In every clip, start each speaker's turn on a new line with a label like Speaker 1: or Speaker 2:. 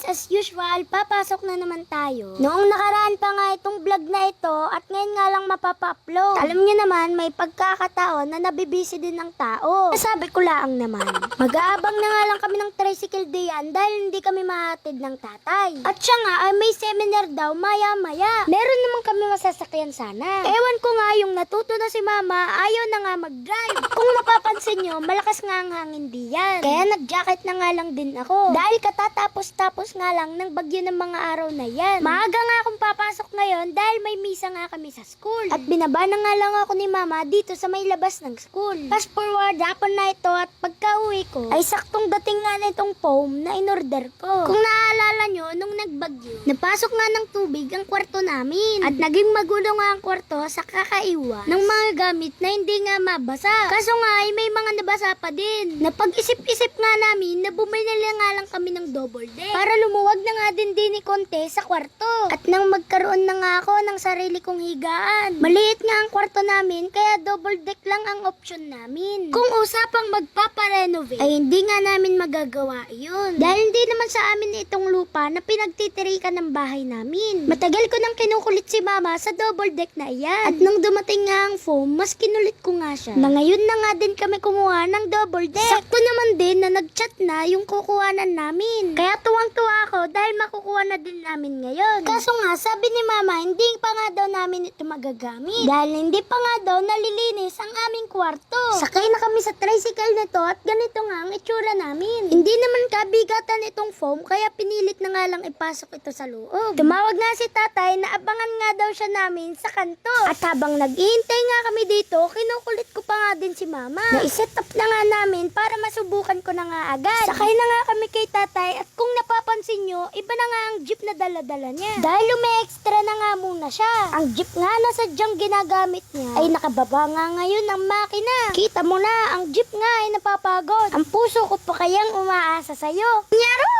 Speaker 1: guys, as usual, papasok na naman tayo. Noong nakaraan pa nga itong vlog na ito at ngayon nga lang mapapa-upload. Alam niyo naman, may pagkakataon na nabibisi din ng tao. Sabi ko lang naman. Mag-aabang na nga lang kami ng tricycle diyan dahil hindi kami mahatid ng tatay. At siya nga ay may seminar daw maya-maya. Meron naman kami masasakyan sana. Ewan ko nga yung natuto na si mama, ayaw na nga mag-drive. Kung napapansin nyo, malakas nga ang hangin diyan. Kaya nag-jacket na nga lang din ako. Dahil katatapos-tapos nga lang ng bagyo ng mga araw na yan. Maaga nga akong papasok ngayon dahil may misa nga kami sa school. At binaba na nga lang ako ni mama dito sa may labas ng school. Fast forward, hapon na ito at pagka uwi ko, ay saktong dating nga na itong foam na in-order ko. Kung naaalala nyo, nung nagbagyo, napasok nga ng tubig ang kwarto namin. At naging magulo nga ang kwarto sa kakaiwa ng mga gamit na hindi nga mabasa. Kaso nga ay may mga nabasa pa din. Napag-isip-isip nga namin na bumili nga lang kami ng double deck. Para lumuwag na nga din din ni konti sa kwarto. At nang magkaroon na nga ako ng sarili kong higaan. Maliit nga ang kwarto namin kaya double deck lang ang option namin. Kung usapang magpaparenovate ay hindi nga namin magagawa yun. Dahil hindi naman sa amin itong lupa na pinagtitirikan ng bahay namin. Matagal ko nang kinukulit si mama sa double deck na iyan. At nung dumating nga ang foam, mas kinulit ko nga siya. Na ngayon na nga din kami kumuha ng double deck. Sakto naman din na nagchat na yung kukuhanan namin. Kaya tuwang-tuwa ako dahil makukuha na din namin ngayon. Kaso nga, sabi ni mama, hindi pa nga daw namin ito magagamit. Dahil hindi pa nga daw nalilinis ang aming kwarto. Sakay na kami sa tricycle nito at ganito nga ang itsura namin. Hindi naman kabigatan itong foam kaya pinilit na nga lang ipasok ito sa loob. Tumawag nga si tatay na abangan nga daw siya namin sa kanto. At habang nag-iintay nga kami dito, kinukulit ko pa nga din si mama. Na-set up na nga namin para masubukan ko na nga agad. Sakay na nga kami kay tatay at kung napapansin nyo, iba na nga ang jeep na dala-dala niya. Dahil umi-extra na nga muna siya. Ang jeep nga na sadyang ginagamit niya ay nakababa nga ngayon ng makina. Kita mo na, ang jeep nga ay napapagod. Ang puso ko pa kayang umaasa sa'yo. Nyaro!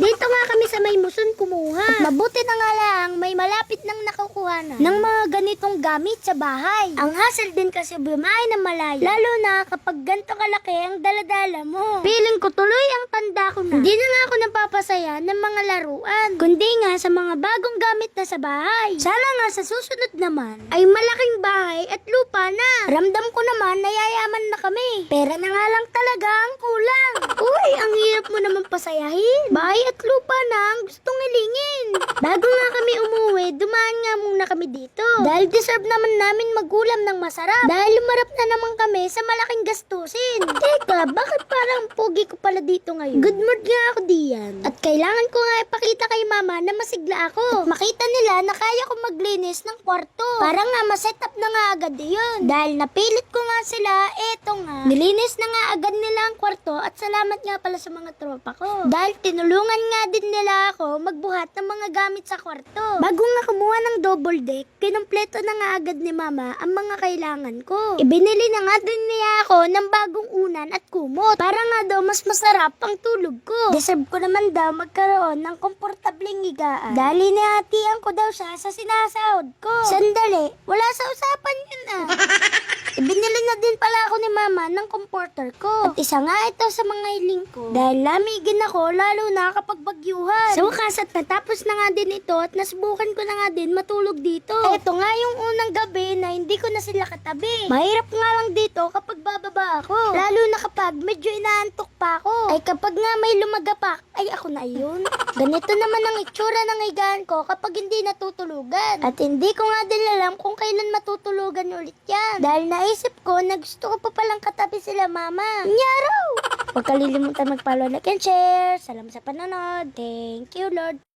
Speaker 1: Dito nga kami sa may muson kumuha. At mabuti na nga lang, may malapit nang nakukuha na ng mga ganitong gamit sa bahay. Ang hassle din kasi bumahay na malayo. Lalo na kapag ganito kalaki ang daladala mo. Feeling ko tuloy ang tanda ko na. Hindi na nga ako napapasaya ng mga laruan. Kundi nga sa mga bagong gamit na sa bahay. Sana nga sa susunod naman ay malaking bahay at lupa na. Ramdam ko naman na yayaman na kami. Pera na nga lang talaga ang hirap mo naman pasayahin. Bahay at lupa na ang gustong ilingin. Bago nga kami umuwi, dumaan nga muna kami dito. Dahil deserve naman namin magulam ng masarap. Dahil lumarap na naman kami sa malaking gastusin. Teka, bakit parang pogi ko pala dito ngayon? Good mood nga ako diyan. At kailangan ko nga ipakita kay mama na masigla ako. At makita nila na kaya ko maglinis ng kwarto. Para nga maset up na nga agad yun. Dahil napilit ko nga sila, eto nga. Nilinis na nga agad nila ang kwarto at salamat nga pala sa mga tropa ko. Dahil tinulungan nga din nila ako magbuhat ng mga gamit sa kwarto. Bago nga kumuha ng double deck, kinumpleto na nga agad ni mama ang mga kailangan ko. Ibinili na nga din niya ako ng bagong unan at kumot. Para nga daw mas masarap ang tulog ko. Deserve ko naman daw magkaroon ng komportableng higaan. Dahil inihatian ko daw siya sa sinasahod ko. Sandali, wala sa usapan yun ah. Pala ako ni mama ng comforter ko. At isa nga ito sa mga hiling ko. Dahil lamigin ako lalo na kapag bagyuhan. Sa wakas at natapos na nga din ito at nasubukan ko na nga din matulog dito. Ito nga yung unang gabi na hindi ko na sila katabi. Mahirap nga lang dito kapag bababa ako. Lalo na kapag medyo inaantok pa ako. Ay kapag nga may lumagapak, ay ako na yun. Ganito naman ang itsura ng higaan ko kapag hindi natutulugan. At hindi ko nga din alam kung kailan matutulugan ulit yan. Dahil naisip ko na gusto ko pa palang katabi sila mama. Nyaro! Huwag kalilimutan mag-follow, like, and share. Salamat sa panonood. Thank you, Lord.